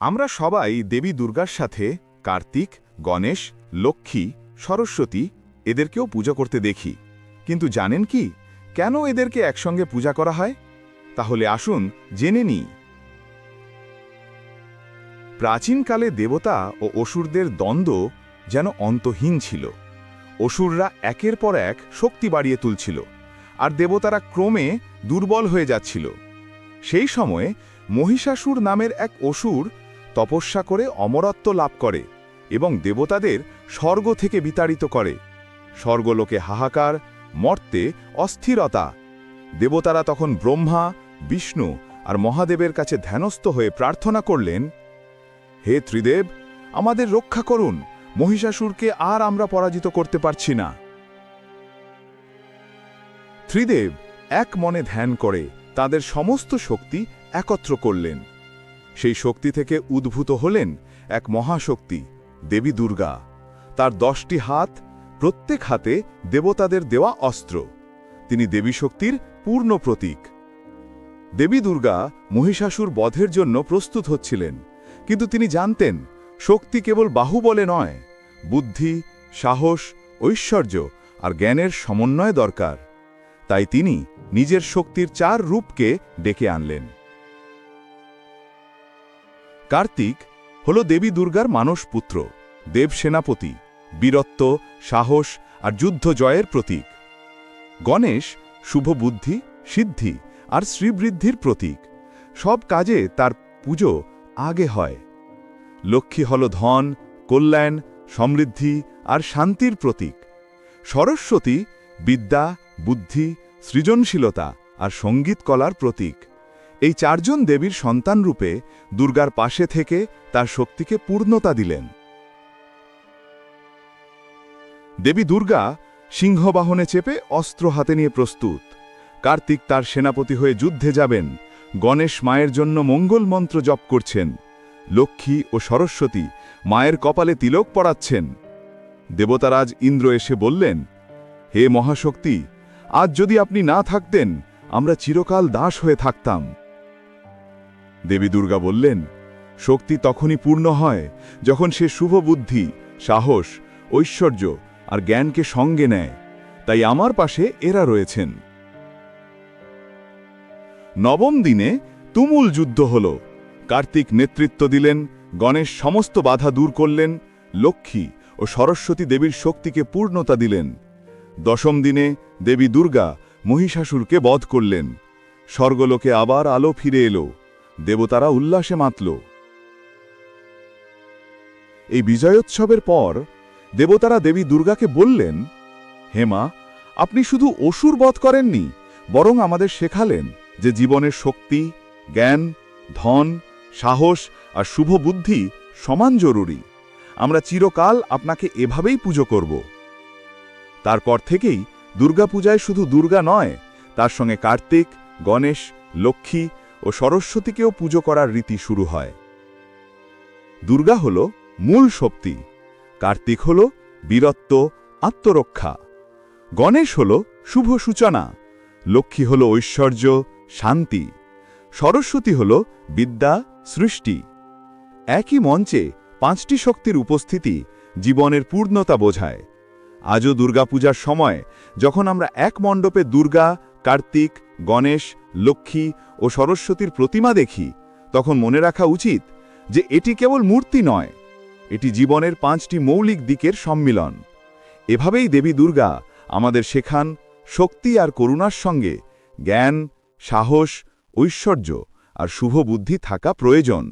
আমরা সবাই দেবী দুর্গার সাথে কার্তিক, গণেশ, লক্ষ্মী, সরস্বতী এদেরকেও পূজা করতে দেখি। কিন্তু জানেন কি? কেন এদেরকে একসঙ্গে পূজা করা হয়? তাহলে আসুন জেনে নিই। প্রাচীনকালে দেবতা ও অসুরদের দ্বন্দ্ব যেন অন্তহীন ছিল। অসুররা একের পর এক শক্তি বাড়িয়ে তুলছিল আর দেবতারা ক্রমে দুর্বল হয়ে যাচ্ছিল। সেই সময়ে মহিষাসুর নামের এক অসুর তপস্যা করে অমরত্ব লাভ করে এবং দেবতাদের স্বর্গ থেকে বিতাড়িত করে। স্বর্গলোকে হাহাকার, মর্তে অস্থিরতা। দেবতারা তখন ব্রহ্মা, বিষ্ণু আর মহাদেবের কাছে ধ্যানস্থ হয়ে প্রার্থনা করলেন, হে ত্রিদেব, আমাদের রক্ষা করুন, মহিষাসুরকে আর আমরা পরাজিত করতে পারছি না। ত্রিদেব এক মনে ধ্যান করে তাদের সমস্ত শক্তি একত্র করলেন। সেই শক্তি থেকে উদ্ভূত হলেন এক মহাশক্তি, দেবী দুর্গা। তার দশটি হাত, প্রত্যেক হাতে দেবতাদের দেওয়া অস্ত্র। তিনি দেবী শক্তির পূর্ণ প্রতীক। দেবী দুর্গা মহিষাসুর বধের জন্য প্রস্তুত হচ্ছিলেন, কিন্তু তিনি জানতেন, শক্তি কেবল বাহুবলে নয়, বুদ্ধি, সাহস, ঐশ্বর্য আর জ্ঞানের সমন্বয় দরকার। তাই তিনি নিজের শক্তির চার রূপকে ডেকে আনলেন। কার্তিক হল দেবী দুর্গার মানস পুত্র, দেব সেনাপতি, বীরত্ব, সাহস আর যুদ্ধ জয়ের প্রতীক। গণেশ শুভ বুদ্ধি, সিদ্ধি আর শ্রীবৃদ্ধির প্রতীক। সব কাজে তার পুজো আগে হয়। লক্ষ্মী হল ধন, কল্যাণ, সমৃদ্ধি আর শান্তির প্রতীক। সরস্বতী বিদ্যা, বুদ্ধি, সৃজনশীলতা আর সংগীত কলার প্রতীক। এই চারজন দেবীর সন্তান রূপে দুর্গার পাশে থেকে তার শক্তিকে পূর্ণতা দিলেন। দেবী দুর্গা সিংহবাহনে চেপে অস্ত্র হাতে নিয়ে প্রস্তুত। কার্তিক তার সেনাপতি হয়ে যুদ্ধে যাবেন। গণেশ মায়ের জন্য মঙ্গল মন্ত্র জপ করছেন। লক্ষ্মী ও সরস্বতী মায়ের কপালে তিলক পড়াচ্ছেন দেবতারাজ ইন্দ্র এসে বললেন, হে মহাশক্তি, আজ যদি আপনি না থাকতেন, আমরা চিরকাল দাস হয়ে থাকতাম। দেবী দুর্গা বললেন, শক্তি তখনই পূর্ণ হয় যখন সে শুভ বুদ্ধি, সাহস, ঐশ্বর্য আর জ্ঞানকে সঙ্গে নেয়। তাই আমার পাশে এরা রয়েছেন। নবম দিনে তুমুল যুদ্ধ হল। কার্তিক নেতৃত্ব দিলেন, গণেশ সমস্ত বাধা দূর করলেন, লক্ষ্মী ও সরস্বতী দেবীর শক্তিকে পূর্ণতা দিলেন। দশম দিনে দেবী দুর্গা মহিষাসুরকে বধ করলেন। স্বর্গলোকে আবার আলো ফিরে এলো। দেবতারা উল্লাসে মাতল। এই বিজয়োৎসবের পর দেবতারা দেবী দুর্গাকে বললেন হেমা আপনি শুধু অসুর বধ করেননি, বরং আমাদের শেখালেন যে জীবনের শক্তি, জ্ঞান, ধন, সাহস আর শুভ বুদ্ধি সমান জরুরি। আমরা চিরকাল আপনাকে এভাবেই পুজো করব। তারপর থেকেই দুর্গাপূজায় শুধু দুর্গা নয়, তার সঙ্গে কার্তিক, গণেশ, লক্ষ্মী ও সরস্বতীকেও পুজো করার রীতি শুরু হয়। দুর্গা হল মূল শক্তি, কার্তিক হল বীরত্ব, আত্মরক্ষা, গণেশ হল শুভ সূচনা, লক্ষ্মী হল ঐশ্বর্য, শান্তি, সরস্বতী হল বিদ্যা, সৃষ্টি। একই মঞ্চে পাঁচটি শক্তির উপস্থিতি জীবনের পূর্ণতা বোঝায়। আজও দুর্গাপূজার সময় যখন আমরা এক মণ্ডপে দুর্গা, কার্তিক গণেশ, লক্ষ্মী ও সরস্বতীর প্রতিমা দেখি, তখন মনে রাখা উচিত যে এটি কেবল মূর্তি নয়, এটি জীবনের পাঁচটি মৌলিক দিকের সম্মিলন। এভাবেই দেবী দুর্গা আমাদের শেখান শক্তি আর করুণার সঙ্গে জ্ঞান, সাহস, ঐশ্বর্য আর শুভ বুদ্ধি থাকা প্রয়োজন।